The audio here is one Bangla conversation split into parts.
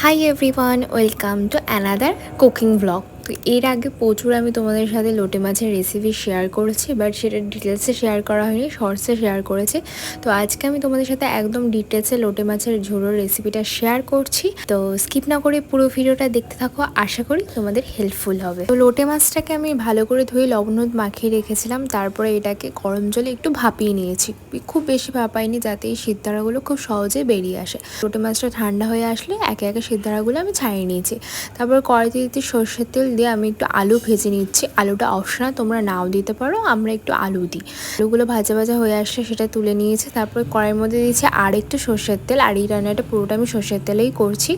hi everyone welcome to another cooking blog তো এর আগে প্রচুর আমি তোমাদের সাথে লোটে মাছের রেসিপি শেয়ার করেছি বাট সেটা ডিটেলসে শেয়ার করা হয়নি শর্টসে শেয়ার করেছি। তো আজকে আমি তোমাদের সাথে একদম ডিটেলসে লোটে মাছের ঝোড়োর রেসিপিটা শেয়ার করছি। তো স্কিপ না করে পুরো ভিডিওটা দেখতে থাকো, আশা করি তোমাদের হেল্পফুল হবে। তো লোটে মাছটাকে আমি ভালো করে ধুয়ে লবণ মাখিয়ে রেখেছিলাম, তারপরে এটাকে গরম জলে একটু ভাপিয়ে নিয়েছি। খুব বেশি ভাপাইনি যাতে এই সিদ্ধারাগুলো খুব সহজে বেরিয়ে আসে। লোটে মাছটা ঠান্ডা হয়ে আসলে একে একে সিদ্ধারাগুলো আমি ছাড়িয়ে নিয়েছি। তারপর কড়াইতে দিতে সর্ষের তেল দিয়ে আমি একটু আলু ভেজে নিচ্ছি। আলুটা অপশনাল, তোমরা নাও দিতে পারো, আমরা একটু আলু দিই। আলুগুলো ভাজা ভাজা হয়ে আসছে, সেটা তুলে নিয়েছি, তারপর কড়াইয়ের মধ্যে দিয়েছি আর একটু সর্ষের তেল, আর এই রান্নাটা পুরোটা আমি সর্ষের তেলেই করছি।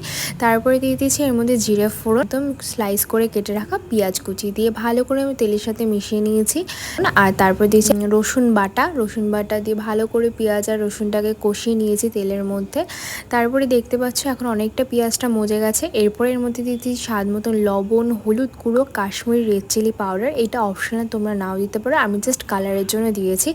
তারপরে দিয়ে দিয়েছি এর মধ্যে জিরে ফোড়ন, একদম স্লাইস করে কেটে রাখা পেঁয়াজ কুচি দিয়ে ভালো করে আমি তেলের সাথে মিশিয়ে নিয়েছি। আর তারপর দিয়েছি রসুন বাটা রসুন বাটা দিয়ে ভালো করে পেঁয়াজ আর রসুনটাকে কষিয়ে নিয়েছি তেলের মধ্যে। তারপরে দেখতে পাচ্ছ এখন অনেকটা পেঁয়াজটা মজে গেছে, এরপরে এর মধ্যে দিয়ে দিয়েছি স্বাদ মতন লবণ, হলুদ গুঁড়ো কাশ্মীরি রেড চিলি পাউডার এটা অপশনাল তোমরা নাও দিতে পারো। আমি জাস্ট কালারের জন্য দিয়েছি।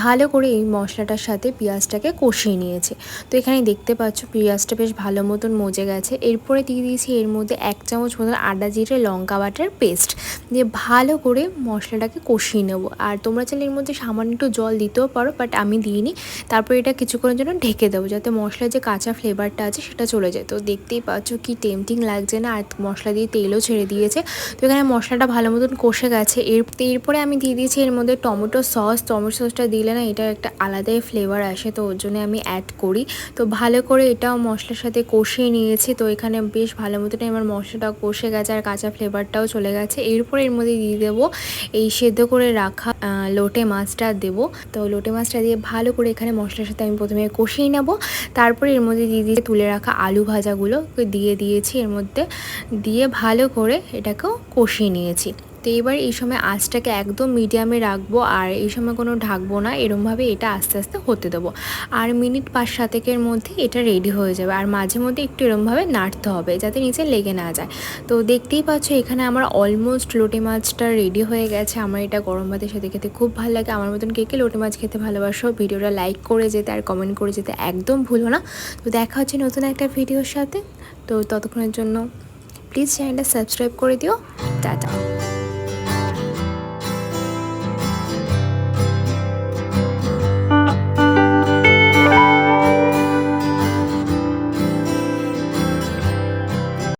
ভালো করে এই মশলাটার সাথে পেঁয়াজটাকে কষিয়ে নিয়েছি। তো এখানে দেখতে পাচ্ছ পেঁয়াজটা বেশ ভালো মতন মজে গেছে। এরপরে দিয়ে দিয়েছি এর মধ্যে এক চামচ মতন আদা জিরে, লঙ্কা বাটার পেস্ট দিয়ে ভালো করে মশলাটাকে কষিয়ে নেব। আর তোমরা চাইলে এর মধ্যে সামান্য একটু জল দিতেও পারো বাট আমি দিইনি। তারপর এটা কিছুক্ষণের জন্য ঢেকে দেবো, যাতে মশলার যে কাঁচা ফ্লেভারটা আছে সেটা চলে যায়। তো দেখতেই পাচ্ছ কি টেমটিং লাগছে না, আর মশলা দিয়ে তেলও ছেড়ে দিয়েছে। তো এখানে মশলাটা ভালো মতন কষে গেছে। এর, এরপরে আমি দিয়ে দিয়েছি এর মধ্যে টমেটো সস। টমেটো সসটা দিলে না এটা একটা আলাদাই ফ্লেভার আসে, তো ওর জন্য আমি অ্যাড করি। তো ভালো করে এটাও মশলার সাথে কষিয়ে নিয়েছি, তো এখানে বেশ ভালো মতন আমার মশলাটা কষে গেছে আর কাঁচা ফ্লেভারটাও চলে গেছে। এরপরে এর মধ্যে দিয়ে দেবো এই সেদ্ধ করে রাখা লোটে মাছটা দেবো। তো লোটে মাছটা দিয়ে ভালো করে এখানে মশলার সাথে আমি প্রথমে কষিয়ে নেব। তারপরে এর মধ্যে দিয়ে দিয়ে তুলে রাখা আলু ভাজাগুলো। দিয়ে দিয়েছি এর মধ্যে। দিয়ে ভালো করে এটাকেও কষিয়ে নিয়েছি। তো এবার এই সময় আঁচটাকে একদম মিডিয়ামে রাখব আর এই সময় কোনো ঢাকবো না, এরমভাবে এটা আস্তে আস্তে হতে দেবো। আর মিনিট পাঁচ সাতেকের মধ্যে এটা রেডি হয়ে যাবে। আর মাঝে মধ্যে একটু এরমভাবে নাড়তে হবে যাতে নিচে লেগে না যায়। তো দেখতেই পাচ্ছ এখানে আমার অলমোস্ট লোটে মাছটা রেডি হয়ে গেছে। আমার এটা গরম ভাতের সাথে খেতে খুব ভালো লাগে। আমার মতন কে কে লোটে মাছ খেতে ভালোবাসো, ভিডিওটা লাইক করে যেতে আর কমেন্ট করে যেতে একদম ভুলো না। তো দেখা হচ্ছে নতুন একটা ভিডিওর সাথে। তো ততক্ষণের জন্য প্লিজ চ্যানেলটা সাবস্ক্রাইব করে দিও। টাটা।